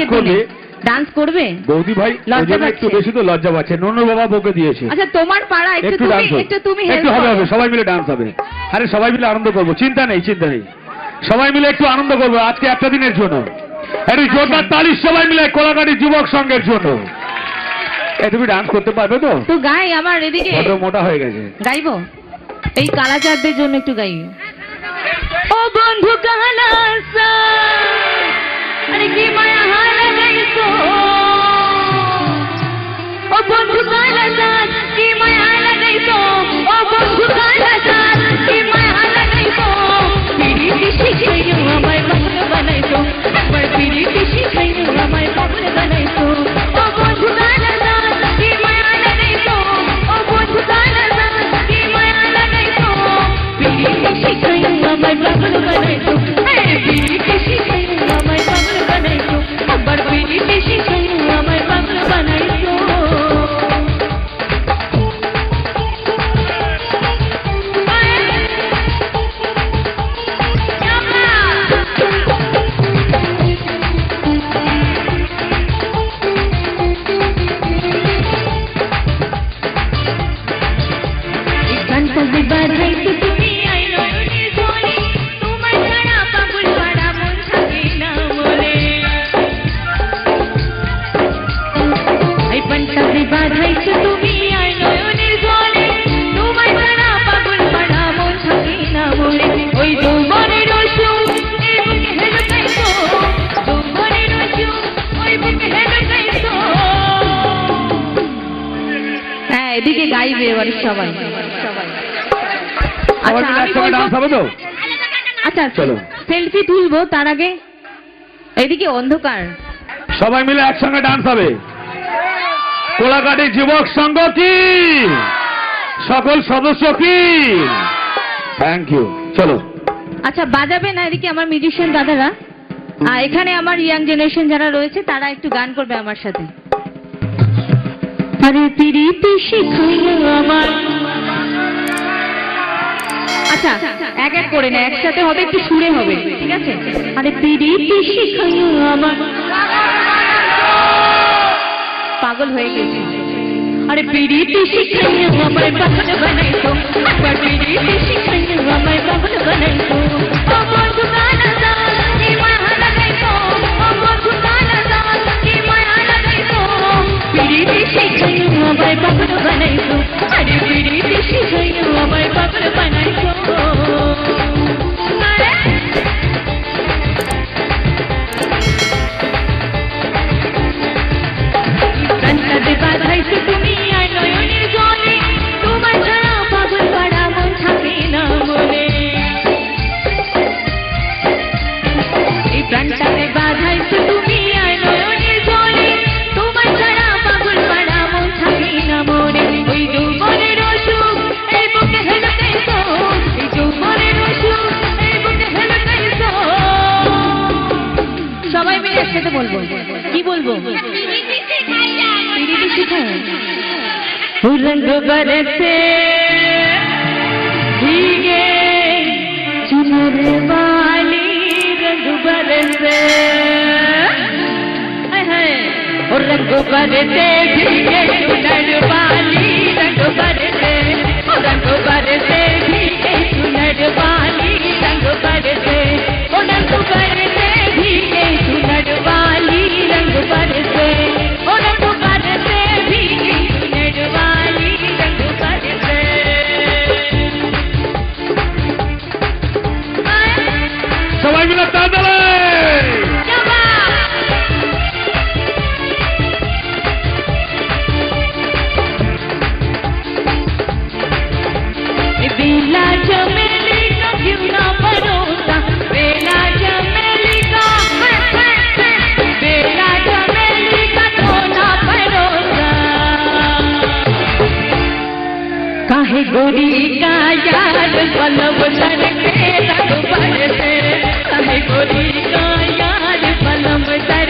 Dance করবে? Dance করবে? বৌদি ভাই একটু বেশি তো লজ্জা পাচ্ছে। ননু বাবা বকে দিয়েছে। আচ্ছা তোমার পাড়া একটু তুমি একটু তুমি একটু হবে হবে সবাই মিলে ডান্স হবে। আরে সবাই মিলে আনন্দ করব। চিন্তা নেই চিন্তা নেই। সবাই মিলে একটু আনন্দ করব আজকে একটা দিনের জন্য। একটু জোরদার তালিশ সবাই মিলে কোলাঘাটি যুবক সংঘের জন্য। তুমি ডান্স করতে পারবে তো? তো গাই আমার এদিকে মোটা হয়ে গেছে। গাইবো? এই কালাচারদের জন্য একটু গাই। ও বন্ধু কালাসা আরে কি গানটা যে বাজাইছো তুমি আই নয়নে জলে তোমার ছাড়া পাগল পাড়া মন থাকে না বলে এই পান্তা যে বাজাইছো তুমি আই নয়নে জলে তোমার ছাড়া পাগল পাড়া মন থাকে না হ্যাঁ এদিকে গাইবে এবারে সবাই। আচ্ছা আমি ডান্স হবে তো? আচ্ছা চলো। সেলফি তুলবো তার আগে। এদিকে অন্ধকার। সবাই মিলে একসঙ্গে ডান্স হবে। কোলাঘাটি যুবক সংঘ কি? সকল সদস্য কি? থ্যাংক ইউ চলো। আচ্ছা বাজাবে না এদিকে আমার মিউজিশিয়ান দাদারা? আর এখানে আমার ইয়াং জেনারেশন যারা রয়েছে তারা একটু গান করবে আমার সাথে। আরে পিরিতি শিখাইলো আমার। আচ্ছা এক এক করে না, একসাথে হবে, একটু সুরে হবে, ঠিক আছে? আরে পিরিতি শিখাইলো আমার। পাগল হয়ে গেছে। আরে পিরিতি শিখাইলো আমার, পাগল বানাইছো একবার পিরিতি শিখাইলো আমায় পাগল বানাইছো আমার বন্ধু গানা को रंग बरसे भीगे चुनर वाली रंग बरसे रंग बरसे भीगे चुनर वाली काहे गोरी का यार पलव सड़के रघुबर से काहे गोरी का यार पलव सड़के